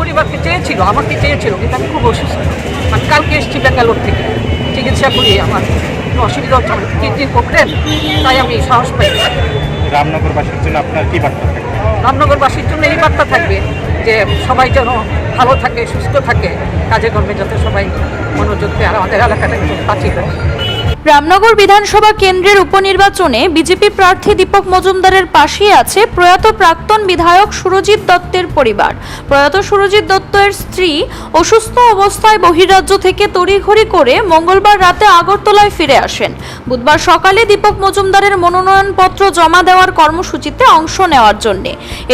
পরিবারকে চেয়েছিল আমাকে চেয়েছিল কিন্তু আমি খুব অসুস্থ। আমি কালকে এসেছি ব্যাঙ্গালোর থেকে। চিকিৎসা করি আমার অসুবিধা হচ্ছে আমার কিডনি প্রবলেম তাই আমি সাহস পাই রামনগরবাসীর জন্য আপনার কি বার্তা থাকবে? রামনগরবাসীর জন্য এই বার্তা থাকবে যে সবাই যেন ভালো থাকে সুস্থ থাকে কাজে কর্মে যাতে সবাই মনোযোগ দেয় আর আমাদের এলাকাটাকে বাঁচিয়ে রাখে রামনগর বিধানসভা কেন্দ্রের উপনির্বাচনে বিজেপি প্রার্থী দীপক মজুমদারের পাশেই আছে প্রয়াত প্রাক্তন বিধায়ক সুরজিৎ দত্তের পরিবার। প্রয়াত সুরজিৎ দত্তের স্ত্রী অসুস্থ অবস্থায় বহিরাজ্য থেকে তড়িঘড়ি করে মঙ্গলবার রাতে আগরতলায় ফিরে আসেন। বুধবার সকালে দীপক মজুমদারের মনোনয়নপত্র জমা দেওয়ার কর্মসূচিতে অংশ নেওয়ার জন্য।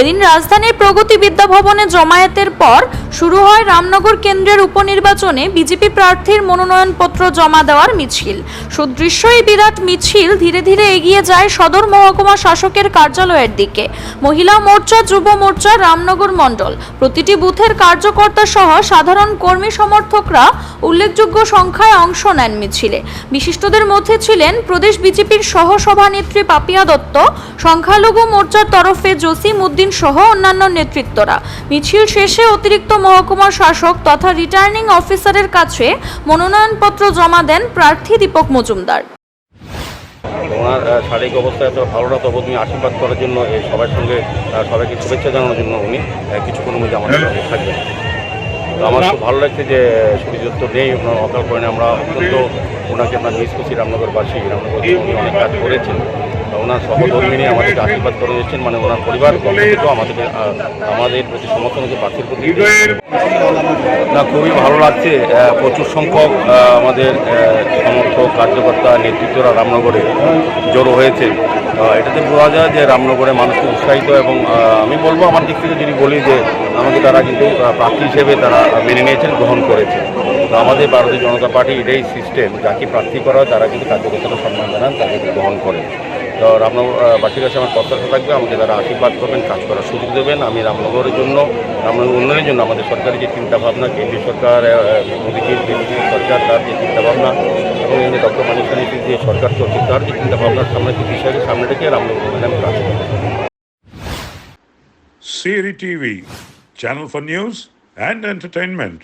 এদিন রাজধানীর প্রগতি বিদ্যা ভবনে জমায়েতের পর শুরু হয় রামনগর কেন্দ্রের উপনির্বাচনে বিজেপি প্রার্থীর মনোনয়নপত্র জমা দেওয়ার মিছিল। সুদৃশ্য এই বিরাট মিছিল ধীরে ধীরে এগিয়ে যায় সদর মহকুমা শাসকের কার্যালয়ের দিকে। মহিলা মোর্চা, যুব মোর্চা, রামনগর মণ্ডল। প্রতিটি বুথের কার্যকর্তা সহ সাধারণ কর্মী সমর্থকরা উল্লেখযোগ্য সংখ্যায় অংশ নেন মিছিলে। বিশিষ্টদের মধ্যে ছিলেন প্রদেশ বিজেপির সহ সভানেত্রী পাপিয়া দত্ত, সংখ্যালঘু মোর্চার তরফে জসিম উদ্দিন সহ অন্যান্য নেতৃত্বরা। মিছিল শেষে অতিরিক্ত মহকুমা শাসক তথা রিটার্নিং অফিসারের কাছে মনোনয়নপত্র জমা দেন প্রার্থী দীপক মজুমদার। ওনার আহ, শারীরিক অবস্থা এত ভালো না তবু তুমি আশীর্বাদ করার জন্য এই সবার সঙ্গে সবাইকে শুভেচ্ছা জানানোর জন্য উনি কিছুক্ষণের মধ্যে আমাদের সঙ্গে থাকবেন তো আমার খুব ভালো লাগছে যে সূর্যদত্ত নেই ওনার অকাল করেন আমরা অত্যন্ত ওনাকে আমরা মিস করছি রামনগরবাসী। রামনগর অনেক কাজ করেছেন। ওনার সহধর্মিনী আমাদেরকে আশীর্বাদ করে এসেছেন মানে ওনার পরিবার থেকেও আমাদেরকে আমাদের প্রতি সমর্থন হচ্ছে প্রার্থীর প্রতি। না, খুবই ভালো লাগছে প্রচুর সংখ্যক আমাদের সমর্থক, কার্যকর্তা, নেতৃত্বরা রামনগরে জড়ো হয়েছে। এটাতে বোঝা যায় যে রামনগরে মানুষকে উৎসাহিত এবং আমি বলব আমার দিক থেকে যদি বলি যে আমাকে তারা কিন্তু প্রার্থী হিসেবে তারা মেনে নিয়েছেন, গ্রহণ করেছে। তো আমাদের ভারতীয় জনতা পার্টি এটাই সিস্টেম যাকে প্রার্থী করা হয়, তারা কিন্তু কার্যকর্তারা সম্মান জানান তাকে গ্রহণ করে। তো রামনগরবাসীর কাছে আমার প্রত্যাশা থাকবে আমাকে তারা আশীর্বাদ করবেন কাজ করার সুযোগ দেবেন আমি রামনগরের জন্য রামনগর উন্নয়নের জন্য আমাদের সরকারের যে চিন্তাভাবনা কেন্দ্রীয় সরকার মোদীজির বিজেপি সরকার তার যে চিন্তাভাবনা এবং এই ডক্টর মানিক যে সরকার চলছে তার যে চিন্তাভাবনার সামনে যে বিষয়কে সামনে রেখে রামনগর উন্নয়নে আমি কাজ করব Siri TV, channel for news and entertainment.